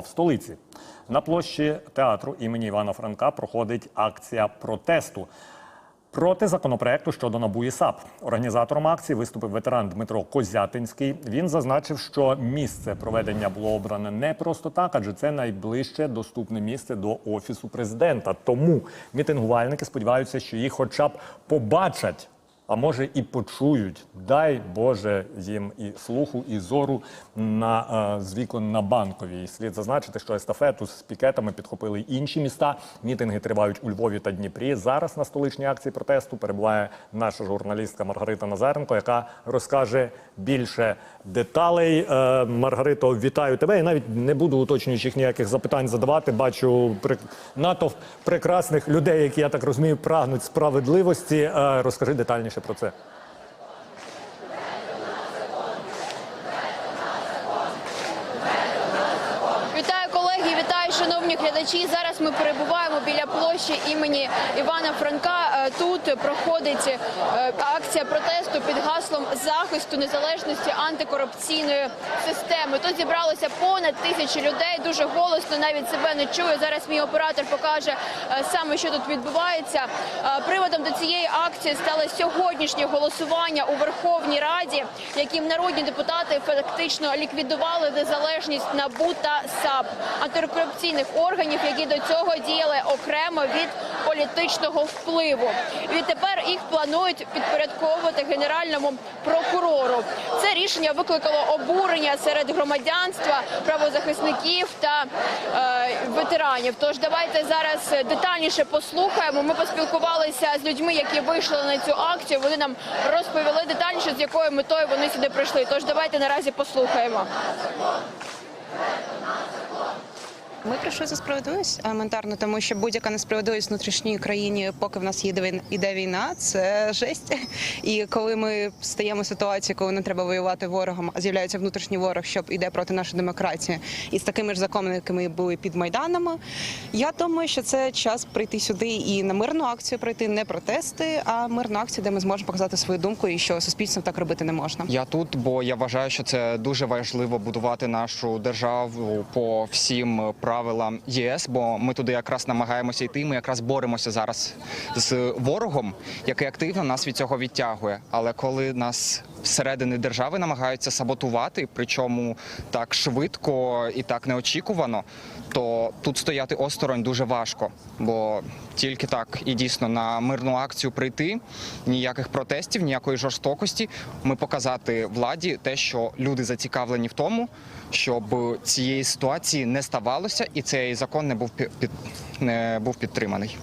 В столиці на площі театру імені Івана Франка проходить акція протесту проти законопроекту щодо НАБУ САП. Організатором акції виступив ветеран Дмитро Козятинський. Він зазначив, що місце проведення було обране не просто так, адже це найближче доступне місце до офісу президента. Тому мітингувальники сподіваються, що їх, хоча б побачать. А може і почують, дай Боже їм і слуху, і зору на е, з вікон на банковій. Слід зазначити, що естафету з пікетами підхопили інші міста. Мітинги тривають у Львові та Дніпрі. Зараз на столичній акції протесту перебуває наша журналістка Маргарита Назаренко, яка розкаже більше деталей. Е, Маргарито, вітаю тебе. Я навіть не буду уточнюючих ніяких запитань задавати. Бачу натовп прекрасних людей, які я так розумію, прагнуть справедливості. Е, Розкажи детальніше про це. Вітаю колеги, вітаю шановні глядачі. Зараз ми перебуваємо біля площі імені Івана Франка. Е, Тут проходить е, акція протесту під гаслом захисту незалежності антикорупційної системи. Тут зібралося понад тисячі людей. Дуже голосно навіть себе не чує. Зараз мій оператор покаже е, саме, що тут відбувається. Е, Приводом до цієї акції стало сьогоднішнє голосування у Верховній Раді, яким народні депутати фактично ліквідували незалежність НАБУ та САП антикорупційних органів, які до цього діяли окремо від політичного впливу. Відтепер їх планують підпорядковувати генеральному прокурору. Це рішення викликало обурення серед громадянства, правозахисників та е, ветеранів. Тож давайте зараз детальніше послухаємо. Ми поспілкувалися з людьми, які вийшли на цю акцію. Вони нам розповіли детальніше, з якою метою вони сюди прийшли. Тож давайте наразі послухаємо. Ми прийшли за справедливість елементарно, тому що будь-яка несправедливість в внутрішній країні, поки в нас війна- іде війна, це жесть. І коли ми стаємо в ситуації, коли не треба воювати ворогом, а з'являється внутрішній ворог, щоб іде проти нашої демократії, і з такими ж законами, якими були під майданами. Я думаю, що це час прийти сюди і на мирну акцію прийти, не протести, а мирну акцію, де ми зможемо показати свою думку, і що суспільством так робити не можна. Я тут, бо я вважаю, що це дуже важливо будувати нашу державу по всім правилам ЄС, бо ми туди якраз намагаємося йти. Ми якраз боремося зараз з ворогом, який активно нас від цього відтягує. Але коли нас всередини держави намагаються саботувати, причому так швидко і так неочікувано, то тут стояти осторонь дуже важко, бо тільки так і дійсно на мирну акцію прийти, ніяких протестів, ніякої жорстокості. Ми показати владі те, що люди зацікавлені в тому, щоб цієї ситуації не ставалося, і цей закон не був під, не був підтриманий.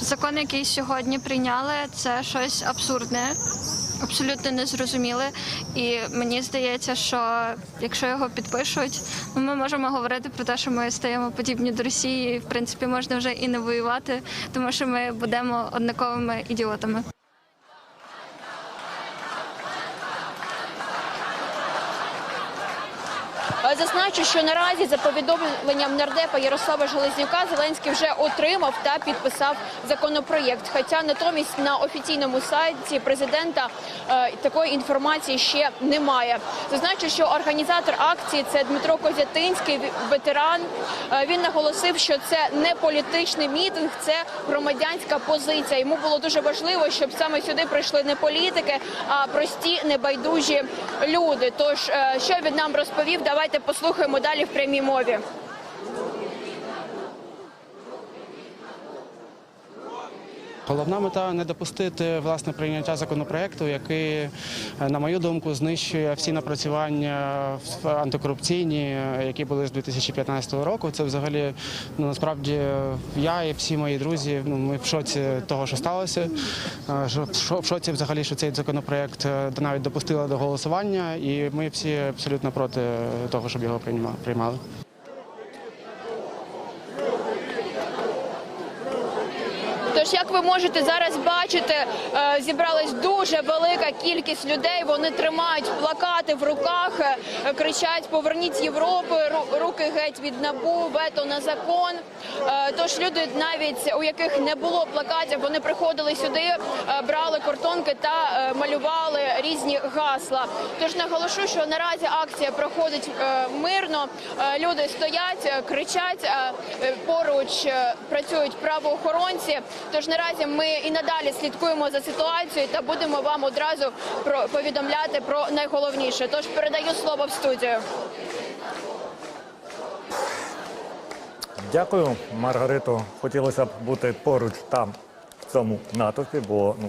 Закон, який сьогодні прийняли, це щось абсурдне, абсолютно незрозуміле. І мені здається, що якщо його підпишуть, ну, ми можемо говорити про те, що ми стаємо подібні до Росії. І, в принципі, можна вже і не воювати, тому що ми будемо однаковими ідіотами. Зазначу, що наразі за повідомленням нардепа Ярослава Железнюка Зеленський вже отримав та підписав законопроєкт. Хоча натомість на офіційному сайті президента е, такої інформації ще немає. Зазначу, що організатор акції це Дмитро Козятинський, ветеран. Е, він наголосив, що це не політичний мітинг, це громадянська позиція. Йому було дуже важливо, щоб саме сюди прийшли не політики, а прості небайдужі люди. Тож, е, що він нам розповів, давайте послухаємо далі в прямій мові. Головна мета не допустити власне прийняття законопроекту, який, е, на мою думку, знищує всі напрацювання антикорупційні, які були з 2015 року. Це взагалі ну насправді я і всі мої друзі. Ну ми в шоці того, що сталося. Е, В шоці взагалі, що цей законопроект е, навіть допустили до голосування, і ми всі абсолютно проти того, щоб його прийма- приймали. Тож Тож, як ви можете зараз бачити, е, зібралась дуже велика кількість людей. Вони тримають плакати в руках, е, кричать Поверніть Європу, ру- руки геть від набу, вето на закон. Е, Тож люди, навіть у яких не було плакатів, вони приходили сюди, брали картонки та малювали різні гасла. Тож наголошу, що наразі акція проходить мирно. Люди стоять, кричать поруч працюють правоохоронці. Тож наразі ми і надалі слідкуємо за ситуацією та будемо вам одразу повідомляти про найголовніше. Тож передаю слово в студію. Дякую, Маргарито. Хотілося б бути поруч там, в цьому натовпі, бо ну.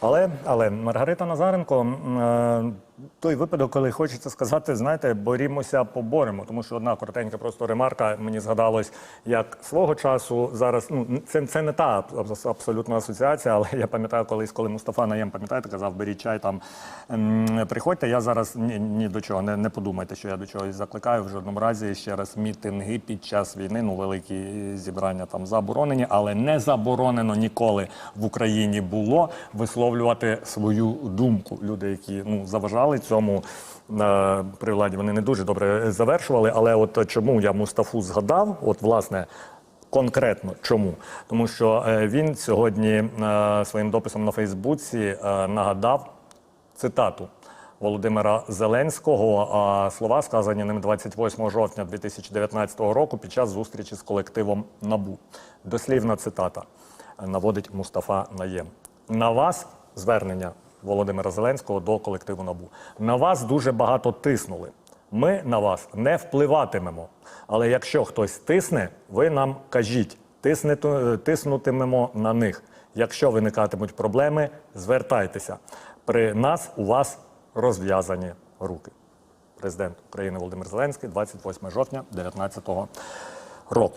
Але, але Маргарита Назаренко, е, той випадок, коли хочеться сказати, знаєте, борімося, поборемо. Тому що одна коротенька просто ремарка мені згадалось, як свого часу зараз. Ну це, це не та аб- абсолютна асоціація, але я пам'ятаю колись, коли Мустафа Наєм, пам'ятаєте, казав, беріть чай там. ем, Приходьте. Я зараз ні, ні до чого. Не, не подумайте, що я до чогось закликаю в жодному разі. Ще раз мітинги під час війни, ну великі зібрання там заборонені, але не заборонено ніколи в Україні було висловлювати свою думку. Люди, які ну заважали цьому е, при владі, вони не дуже добре завершували. Але от чому я Мустафу згадав? От власне. Конкретно чому? Тому що е, він сьогодні е, своїм дописом на Фейсбуці нагадав цитату Володимира Зеленського. Слова сказані ним 28 жовтня 2019 року під час зустрічі з колективом НАБУ. Дослівна цитата наводить Мустафа Наєм. На вас звернення Володимира Зеленського до колективу НАБУ. На вас дуже багато тиснули. Ми на вас не впливатимемо. Але якщо хтось тисне, ви нам кажіть, тиснутимемо на них. Якщо виникатимуть проблеми, звертайтеся. При нас у вас розв'язані руки. Президент України Володимир Зеленський, 28 жовтня 2019 року.